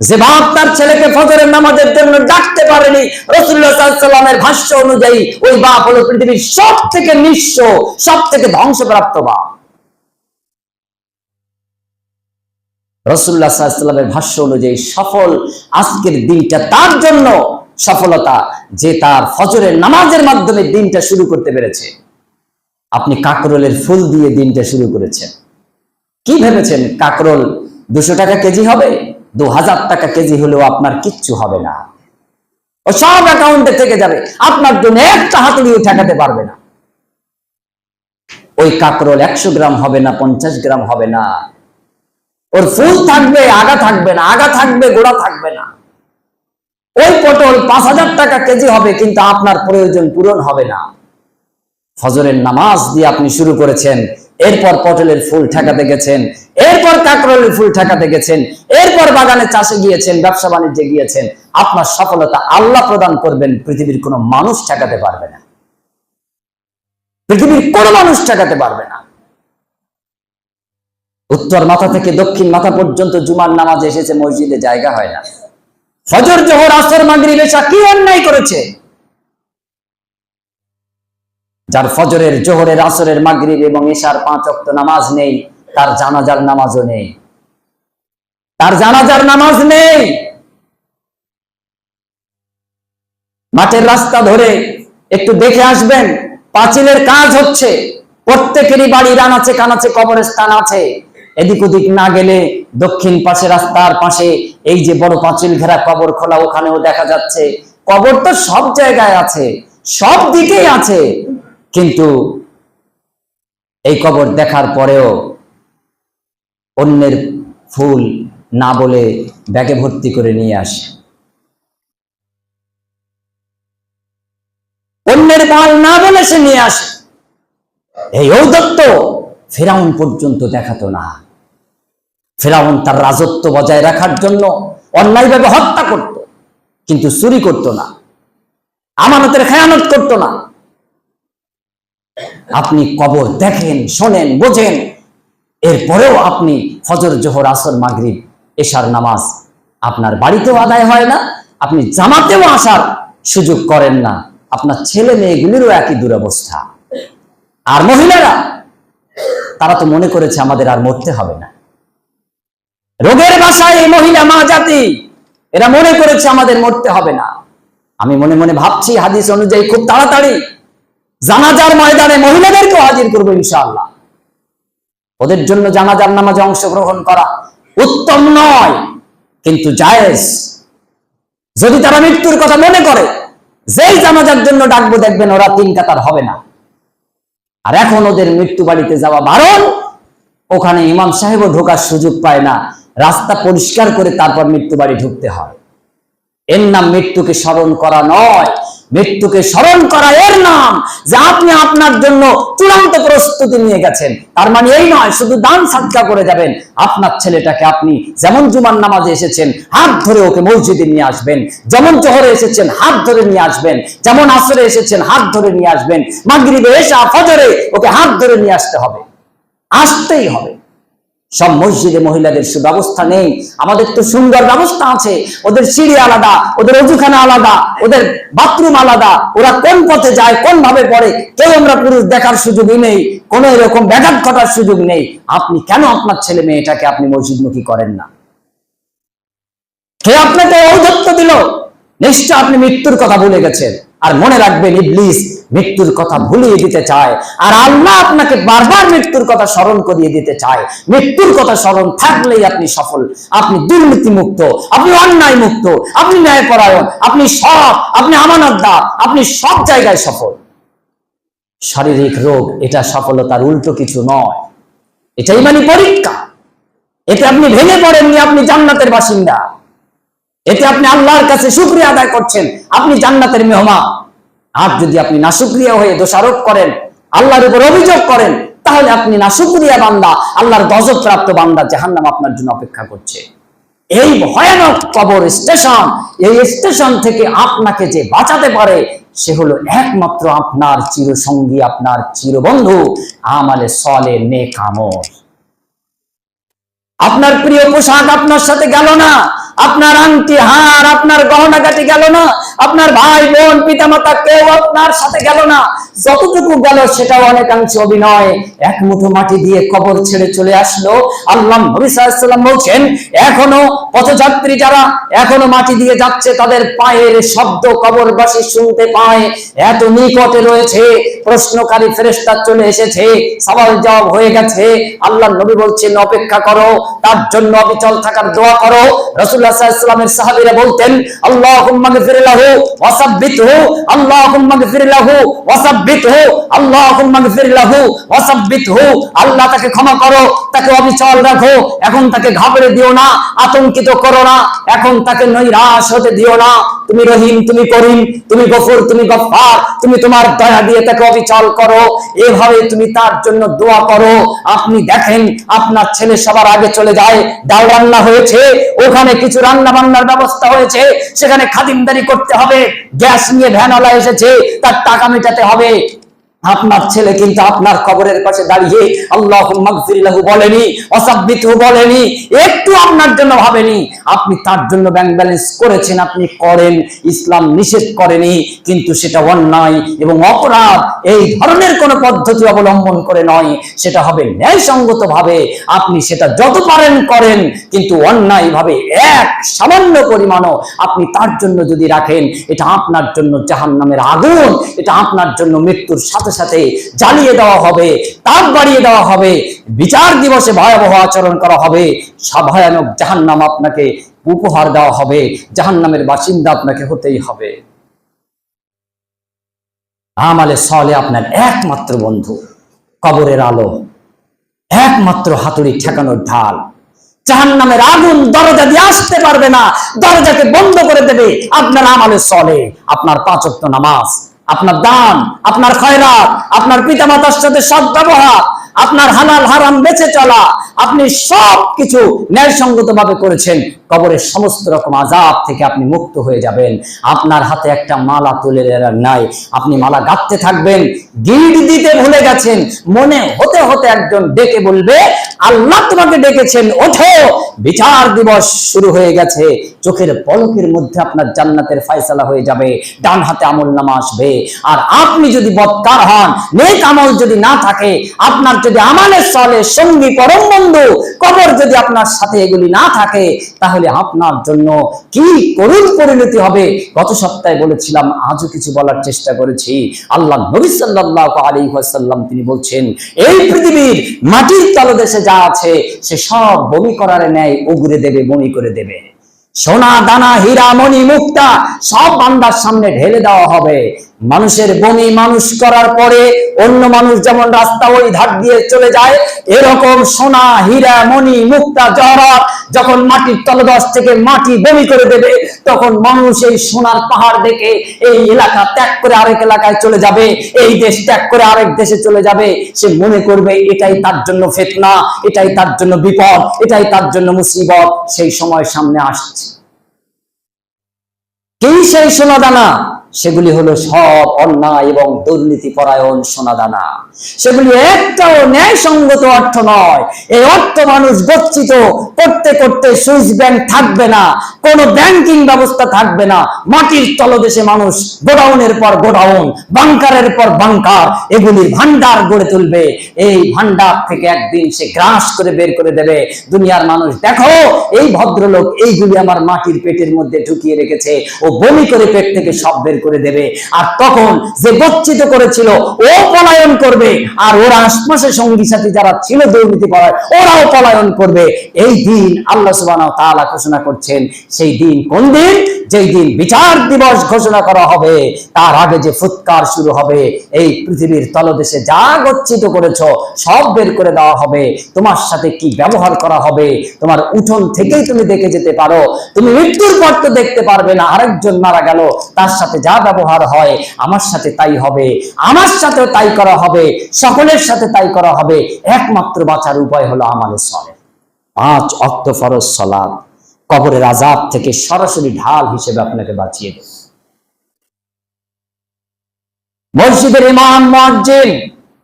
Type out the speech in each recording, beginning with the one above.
যে বাপ তার ছেলেকে ফজরের নামাজের জন্য ডাকতে পারেনি রসুল্লাহামের ভাষ্য অনুযায়ী ওই বাপ হলো পৃথিবীর সব থেকে নিঃস্ব সব থেকে ধ্বংসপ্রাপ্ত বাপ। রসুল্লাহামের ভাষ্য অনুযায়ী সফল আজকের দিনটা তার জন্য সফলতা যে তার ফজরের নামাজের মাধ্যমে দিনটা শুরু করতে পেরেছে। আপনি কাকরোলের ফুল দিয়ে দিনটা শুরু করেছেন। কি ভেবেছেন, কাকরোল দুশো টাকা কেজি হবে? দু হাজার টাকা কেজি হলেও আপনার কিচ্ছু হবে না। ও সব অ্যাকাউন্টে থেকে যাবে। আপনার জন্য একটা হাতুড়িও ঠেকাতে পারবে না। ওই কাকরোল একশো গ্রাম হবে না, পঞ্চাশ গ্রাম হবে না। ওর ফুল থাকবে, আগা থাকবে না, আগা থাকবে, গোড়া থাকবে না। ওই পটল পাঁচ হাজার টাকা কেজি হবে, কিন্তু আপনার প্রয়োজন পূরণ হবে না। ফজরের নামাজ দিয়ে আপনি শুরু করেছেন। এরপর পটলের ফুল ঠেকাতে গেছেন, এরপর কাকরলের ফুল ঠেকাতে গেছেন, এরপর বাগানে চাষে গিয়েছেন, ব্যবসা বাণিজ্যে গিয়েছেন, আপনার সফলতা আল্লাহ প্রদান করবেন, পৃথিবীর কোনো মানুষ ঠেকাতে পারবে না। পৃথিবীর কোনো মানুষ ঠেকাতে পারবে না। উত্তর মাথা থেকে দক্ষিণ মাথা পর্যন্ত জুমার নামাজ এসেছে, মসজিদে জায়গা হয় না। ফজর, জোহর, আসর, মাগরিব এসা কি অন্যায় করেছে? যার ফজরের, জোহরের, আসরের, মাগরিব এবং এশার পাঁচ অক্ত নামাজ নেই, তার জানাজার নামাজও নেই। তার জানাজার নামাজ নেই। মাঠের রাস্তা ধরে একটু দেখে আসবেন, পাঁচিলের কাজ হচ্ছে, প্রত্যেকেরই বাড়ির আনাচে কানাচে কবরস্থান আছে। এদিক ওদিক না গেলে দক্ষিণ পাশে রাস্তার পাশে এই যে বড় পাঁচিল ঘেরা কবর খোলা, ওখানেও দেখা যাচ্ছে, কবর তো সব জায়গায় আছে, সব দিকেই আছে। কিন্তু এই কবর দেখার পরেও অন্যের ফুল না বলে ব্যাগে ভর্তি করে নিয়ে আসে। অন্যের মাল না বলে সে নিয়ে আসে। এই ঔদত্ত ফেরাউন পর্যন্ত দেখাতো না। ফেরাউন তার রাজত্ব বজায় রাখার জন্য অন্যায়ভাবে হত্যা করত, কিন্তু চুরি করত না। আমানতের খেয়ানত করত না। আপনি কবর দেখেন, শোনেন, বোঝেন। এরপরেও আপনি ফজর, জোহর, আসর, মাগরিব, এশার নামাজ আপনার বাড়িতেও আদায় হয় না, আপনি জামাতেও আসার সুযোগ করেন না। আপনার ছেলে মেয়েগুলিরও একই দুরবস্থা। আর মহিলারা, তারা তো মনে করেছে আমাদের আর মরতে হবে না। রোগের বাসায় এই মহিলা, মা জাতি, এরা মনে করেছে আমাদের মরতে হবে না। আমি মনে মনে ভাবছি, হাদিস অনুযায়ী খুব তাড়াতাড়ি জানাজার ময়দানে মহিলাদেরকেও হাজির করব ইনশাআল্লাহ। ওদের জন্য জানাজার নামাজে অংশগ্রহণ করা উত্তম নয়, কিন্তু জায়েজ। যদি তারা মৃত্যুর কথা মনে করে, যেই জানাজার জন্য ডাকবো দেখবেন ওরা তিন কাতার হবে না। আর এখন ওদের মৃত্যু বাড়িতে যাওয়া বারণ, ওখানে ইমাম সাহেবও ঢোকার সুযোগ পায় না, রাস্তা পরিষ্কার করে তারপর মৃত্যু বাড়ি ঢুকতে হয়। এর নাম মৃত্যুকে স্মরণ করা নয় মৃত্যুকে স্মরণ করা এর নাম যে আপনি আপনার জন্য চূড়ান্ত প্রস্তুতি নিয়ে গেছেন। তার মানে এই নয়, শুধু দান সাদকা করে যাবেন। আপনার ছেলেটাকে আপনি যেমন জুমার নামাজে এসেছেন, হাত ধরে ওকে মসজিদে নিয়ে আসবেন। যেমন জোহরে এসেছেন, হাত ধরে নিয়ে আসবেন। যেমন আসরে এসেছেন, হাত ধরে নিয়ে আসবেন। মাগরিবে এসা, ফজরে ওকে হাত ধরে নিয়ে আসতে হবে। আসতেই হবে। সব মসজিদে মহিলাদের সুব্যবস্থা নেই। আমাদের তো সুন্দর ব্যবস্থা আছে। ওদের সিঁড়ি আলাদা, ওদের অজুখানা আলাদা, ওদের বাথরুম আলাদা। ওরা কোন পথে যায় কোন ভাবে পড়ে, কেউ আমরা পুরুষ দেখার সুযোগই নেই, কোন এরকম ব্যাঘাত ঘটার সুযোগ নেই। আপনি কেন আপনার ছেলে মেয়েটাকে আপনি মসজিদমুখী করেন না? কে আপনাকে ঔদত্ত দিল? নিশ্চয় আপনি মৃত্যুর কথা ভুলে গেছেন। আর মনে রাখবেন, ইবলিস মৃত্যুর কথা ভুলিয়ে দিতে চায়। আর আল্লাহ আপনাকে বারবার মৃত্যুর কথা স্মরণ করিয়ে দিতে চায়। মৃত্যুর কথা স্মরণ থাকলেই আপনি সফল। আপনি দুর্নীতি মুক্ত আপনি অন্যায় মুক্ত আপনি ন্যায়পরায়ণ, আপনি সৎ, আপনি আমানতদার, আপনি সব জায়গায় সফল। শারীরিক রোগ, এটা সফলতার উল্টো কিছু নয়। এটাই মানে পরীক্ষা। এতে আপনি ভেঙে পড়েননি, আপনি জান্নাতের বাসিন্দা। এতে আপনি আল্লাহর কাছে শুক্রিয়া আদায় করছেন, আপনি জান্নাতের মেহমান। আর যদি আপনি নাশুক্রিয়া হয়ে দোষারোপ করেন, আল্লাহর উপর অভিযোগ করেন, তাহলে আপনি নাশুক্রিয়া বান্দা, আল্লাহর গজব প্রাপ্ত বান্দা জাহান্নাম আপনার জন্য অপেক্ষা করছে। এই ভয়ানক কবর স্টেশন, এই স্টেশন থেকে আপনাকে যে বাঁচাতে পারে, সে হলো একমাত্র আপনার চিরসঙ্গী, আপনার চিরবন্ধু, আমালে সলে নেক আমল। আপনার প্রিয় পোশাক আপনার সাথে গেল না। আপনার আংটি, হার, আপনার গহনা গহনাগাটি গেল না। আপনার ভাই, বোন, পিতামাতা কেউ আপনার সাথে গেল না। যতটুকু গেল সেটাও অনেকাংশে অভিনয়। এক মুঠো মাটি দিয়ে কবর ছেড়ে চলে আসলো। আল্লাহ নবী বলছেন, এখনও পথযাত্রী যারা এখনও মাটি দিয়ে যাচ্ছে, তাদের পায়ের শব্দ কবরবাসী শুনতে পায়। এত নিকটে রয়েছে, প্রশ্নকারী ফেরেস্তা চলে এসেছে। সওয়াল জবাব হয়ে গেছে। আল্লাহ নবী বলছেন, অপেক্ষা করো তার জন্য অবিচল থাকার দোয়া করো। রাসূলুল্লাহ সাল্লাল্লাহু আলাইহি বলতেন আল্লাহ তাকে ক্ষমা করো, তাকে রাখো, এখন তাকে দিও না, আতঙ্কিত করো না, এখন তাকে নৈরাশ হতে দিও না। তুমি রহিম, তুমি করিম, তুমি গফর, তুমি গফার তুমি তোমার দয়া দিয়ে তাকে অবিচল করো। এভাবে তুমি তার জন্য দোয়া করো। আপনি দেখেন, আপনার ছেলে সবার আগে চলে যায়। ডাল রান্না হয়েছে, ওখানে কিছু রান্না বান্নার ব্যবস্থা হয়েছে, সেখানে খাদিমদারি করতে হবে। গ্যাস নিয়ে ভ্যানওয়ালা এসেছে, তার টাকা মেটাতে হবে। আপনার ছেলে কিন্তু আপনার কবরের পাশে দাঁড়িয়ে আল্লাহ মাগফিরিল্লাহু বলেনি অসাব্বিতু বলেনি, একটু আপনার জন্য ভাবেনি। আপনি তার জন্য ব্যাংক ব্যালেন্স করেছেন, আপনি করেন, ইসলাম নিষেধ করেনি, কিন্তু সেটা অন্যায় এবং অপরাধ এই ধরনের কোন পদ্ধতি অবলম্বন করে নয়। সেটা হবে ন্যায়সঙ্গত ভাবে আপনি সেটা যত পারেন করেন, কিন্তু অন্যায় ভাবে এক সামান্য পরিমাণও আপনি তার জন্য যদি রাখেন, এটা আপনার জন্য জাহান্নামের আগুন, এটা আপনার জন্য মৃত্যুর সাথে সাথে জ্বালিয়ে দেওয়া হবে তাপ বাড়িয়ে দেওয়া হবে, বিচার দিবসে ভয়াবহ আচরণ করা হবে। ভয়ানক জাহান্নাম আপনাকে উপহার দেওয়া হবে, জাহান্নামের বাসিন্দা আপনাকে হতেই হবে। আমালে সলে আপনার একমাত্র বন্ধু, কবরের আলো, একমাত্র হাতুড়ি ঠেকানোর ঢাল। জাহান নামের আগুন দরজা দিয়ে আসতে পারবে না, দরজাকে বন্ধ করে দেবে আপনার আমালে চলে আপনার পাঁচক্ত নামাজ। আপনার দান, আপনার খয়রাত, আপনার পিতামাতার সাথে সৎ ব্যবহার, আপনার হালাল হারাম বেঁচে চলা, আপনি সব কিছু ন্যায়সঙ্গত ভাবে করেছেন। কবরের সমস্ত রকম আজাব থেকে আপনি মুক্ত হয়ে যাবেন। আপনার হাতে একটা মালা তুলে দেওয়ার নাই। আপনি মালা গাঁথতে থাকবেন গিট দিতে ভুলে গেছেন। মনে হতে হতে একজন ডেকে বলবে, আল্লাহ তোমাকে ডেকেছেন, ওঠো। বিচার দিবস শুরু হয়ে গেছে। চোখের পলকের মধ্যে আপনার জান্নাতের ফয়সালা হয়ে যাবে। ডান হাতে আমল নামা আসবে। আর আপনি যদি বদকার হন, নেক আমল যদি না থাকে, আপনার যদি আমালের চলে সঙ্গী পরম বন্ধু, কবর যদি আপনার সাথে এগুলি না থাকে, তাহলে আপনার জন্য কি করুণ পরিণতি হবে? গত সপ্তাহে বলেছিলাম, আজও কিছু বলার চেষ্টা করেছি। আল্লাহ নবী সাল্লাল্লাহু আলাইহি ওয়াসাল্লাম তিনি বলছেন, এই পৃথিবীর মাটির তলদেশে যা আছে, সে সব বমি করার ন্যায় উগরে দেবে, বমি করে দেবে। সোনা, দানা, হীরা, মণি, মুক্তা, সব বান্দার সামনে ঢেলে দেওয়া হবে। মানুষের বমি মানুষ করার পরে অন্য মানুষ যেমন রাস্তা ওই ধার দিয়ে চলে যায়, এরকম সোনা, হীরা, মণি, মুক্তা, জহরত যখন মাটির তলদশ থেকে মাটি বমি করে দেবে, তখন মানুষ এই সোনার পাহাড় দেখে এই এলাকা ত্যাগ করে আরেক এলাকায় চলে যাবে, এই দেশ ত্যাগ করে আরেক দেশে চলে যাবে। সে মনে করবে এটাই তার জন্য ফেতনা, এটাই তার জন্য বিপদ, এটাই তার জন্য মুসিবত। সেই সময় সামনে আসছে। কি সেই সোনাদানা সেগুলি হলো সব অন্যায় এবং দুর্নীতি পরায়ণ সোনাদানা। সেগুলি একটাও ন্যায়সঙ্গত অর্থ নয়। এই অর্থ মানুষ গচ্ছিত করতে করতে সুইস ব্যাংক থাকবে না, কোন ব্যাংকিং ব্যবস্থা থাকবে না। মাটির তলদেশে মানুষ গোডাউনের পর গোডাউন, বাংকারের পর বাংকার, এগুলির ভান্ডার গড়ে তুলবে। এই ভান্ডার থেকে একদিন সে গ্রাস করে বের করে দেবে। দুনিয়ার মানুষ, দেখো, এই ভদ্রলোক এইগুলি আমার মাটির পেটের মধ্যে ঢুকিয়ে রেখেছে। ও বমি করে পেট থেকে সব বের করে দেবে। আর তখন যে গচ্ছিত করেছিল, ও পলায়ন করবে। আর ওর আশপাশে সঙ্গী সাথে যারা ছিল দুর্নীতি পড়ায় ওরাও পলায়ন করবে। এই দিন আল্লাহ সুবাহ তাআলা ঘোষণা করছেন, সেই দিন কোন দিন? যেই দিন বিচার দিবস ঘোষণা করা হবে, তার আগে যে ফুৎকার শুরু হবে, এই পৃথিবীর তলদেশে যা গচ্ছিত করেছ, সব বের করে দেওয়া হবে। তোমার সাথে কি ব্যবহার করা হবে? তোমার উঠোন থেকেই তুমি দেখে যেতে পারো। তুমি মৃত্যুর পর তো দেখতে পারবে না, আরেকজন মারা গেল, তার সাথে যা ব্যবহার হয়, আমার সাথে তাই হবে। আমার সাথেও তাই করা হবে, সকলের সাথে তাই করা হবে। একমাত্র বাঁচার উপায় হলো আমাদের সলে পাঁচ অক্ত ফরজ সলাপ কবরের আজাব থেকে সরাসরি ঢাল হিসেবে আপনাকে বাঁচিয়ে দেবে। মসজিদের ইমাম, মুয়াজ্জিন,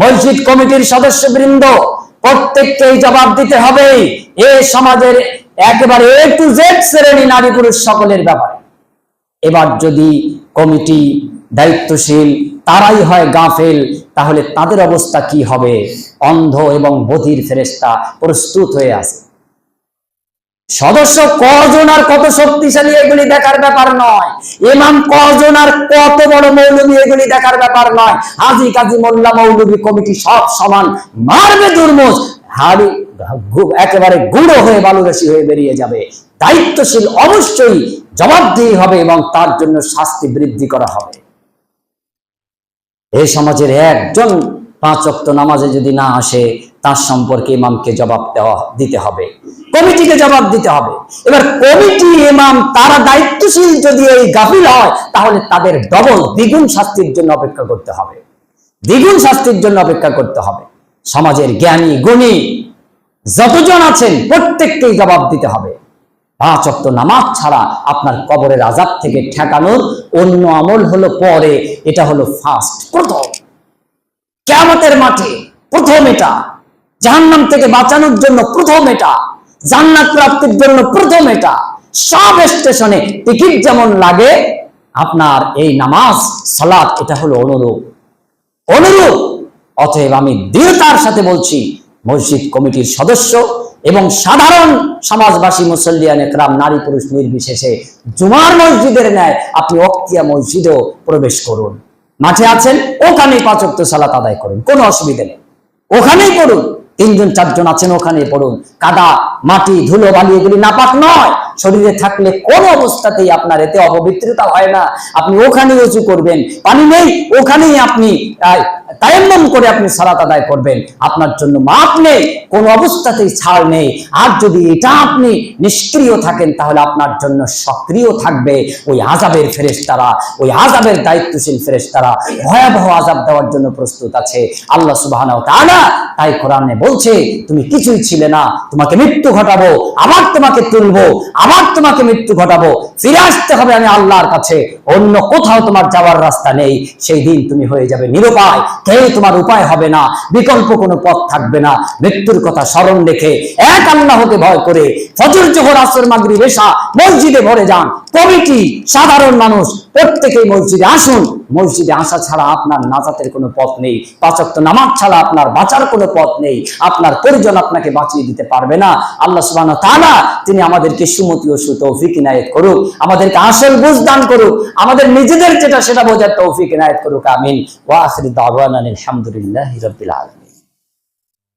মসজিদ কমিটির সদস্যবৃন্দ, প্রত্যেককেই জবাব দিতে হবে, এ সমাজের একেবারে এ টু জেড শ্রেণি নারী পুরুষ সকলের ব্যাপারে। এবার যদি কমিটি দায়িত্বশীল, তারাই হয় গাফেল, তাহলে তাদের অবস্থা কি হবে? অন্ধ এবং বধির ফেরেস্তা প্রস্তুত হয়ে আছে। সদস্য কজন আর কত শক্তিশালী এগুলি দেখার ব্যাপার নয়? ইমাম কজন আর কত বড় মৌলবী এগুলি দেখার ব্যাপার নয়? হাজি কাজী মোল্লা মৌলবী কমিটি সব সমান মারবে দুর্মুষ হাড়ি একেবারে গুঁড়ো হয়ে বালুরাশি হয়ে বেরিয়ে যাবে। দায়িত্বশীল অবশ্যই জবাবদিহি হবে এবং তার জন্য শাস্তি বৃদ্ধি করা হবে। এই সমাজের একজন পাঁচ অক্ত নামাজে যদি না আসে, তার সম্পর্কে ইমামকে জবাব দিতে হবে। কমিটিকে জবাব দিতে হবে। এবার কমিটি, ইমাম, তারা দায়িত্বশীল যদি এই গাফিল হয়, তাহলে তাদের ডবল দ্বিগুণ শাস্তির জন্য অপেক্ষা করতে হবে। দ্বিগুণ শাস্তির জন্য অপেক্ষা করতে হবে। সমাজের জ্ঞানী, গুণী, যতজন আছেন, প্রত্যেককেই জবাব দিতে হবে। পাঁচ অক্ত নামাজ ছাড়া আপনার কবরের আজাব থেকে ঠেকানোর অন্য আমল হলো পরে, এটা হলো ফার্স্ট প্রথম। কেয়ামতের মাঠে প্রথম এটা। জাহান্নাম থেকে বাঁচানোর জন্য প্রথম এটা। জান্নাত প্রাপ্তির জন্য প্রথম এটা। সব স্টেশনে টিকিট যেমন লাগে, আপনার এই নামাজ, সালাত, এটা হলো অনুরূপ। অনুরূপ। অতএব আমি দৃঢ়তার সাথে বলছি, মসজিদ কমিটির সদস্য এবং সাধারণ সমাজবাসী, মুসল্লিয়ান, একরাম, নারী, পুরুষ, নির্বিশেষে জুমার মসজিদের ন্যায় আপনি অক্তিয়া মসজিদেও প্রবেশ করুন। মাঠে আছেন, ওখানেই পাঁচ অক্ত সালাত আদায় করুন, কোনো অসুবিধা নেই। ওখানেই পড়ুন, তিনজন চারজন আছেন, ওখানেই পড়ুন। কাদা, মাটি, ধুলো, বালি, এগুলি নাপাক নয়। শরীরে থাকলে কোন অবস্থাতেই আপনার এতে অপবিত্রতা হয় না। আপনি ওখানেই উঁচু করবেন। পানি নেই, ওখানেই আপনি তায়াম্মম করে আপনি সালাত আদায় করবেন। আপনার জন্য মাপ নেই, কোন অবস্থাতেই ছাড় নেই। আর যদি এটা আপনি নিষ্ক্রিয় থাকেন, তাহলে আপনার জন্য সক্রিয় থাকবে ওই আজাবের ফেরেশতারা, ওই আজাবের দায়িত্বশীল ফেরেশতারা। ভয়াবহ আজাব দেওয়ার জন্য প্রস্তুত আছে। আল্লাহ তাআলা তাই কোরআনে বলছে, তুমি কিছুই ছিলে না, তোমাকে মৃত্যু ঘটাবো, আবার তোমাকে তুলবো আবার তোমাকে মৃত্যু ঘটাবো। ফিরে আসতে হবে আমি আল্লাহর কাছে। অন্য কোথাও তোমার যাওয়ার রাস্তা নেই। সেই দিন তুমি হয়ে যাবে নিরুপায়। কেউ তোমার উপায় হবে না। বিকল্প কোনো পথ থাকবে না। মৃত্যুর কথা স্মরণ রেখে এক আল্লাহকে ভয় করে ফজর, জোহর, আসর মাগরি রেশা মসজিদে ভরে যান। কমিটি, সাধারণ মানুষ প্রত্যেকেই মসজিদে আসুন। মসজিদে আসা ছাড়া আপনার নাজাতের কোনো পথ নেই। পাঁচক্ত নামাজ ছাড়া আপনার বাঁচার কোনো পথ নেই। আপনার পরিজন আপনাকে বাঁচিয়ে দিতে পারবে না। আল্লাহ সুবাহ তাআলা তিনি আমাদেরকে সুমতি ও সুতৌফিক ইনায়েত করুক। আমাদেরকে আসল বুঝ দান করুক। আমাদের নিজেদের যেটা, সেটা বোঝার তৌফিক ইনায়ত করুক। আমিন। ওয়া আখিরু দাওয়ানা আলহামদুলিল্লাহি রাব্বিল আলামিন।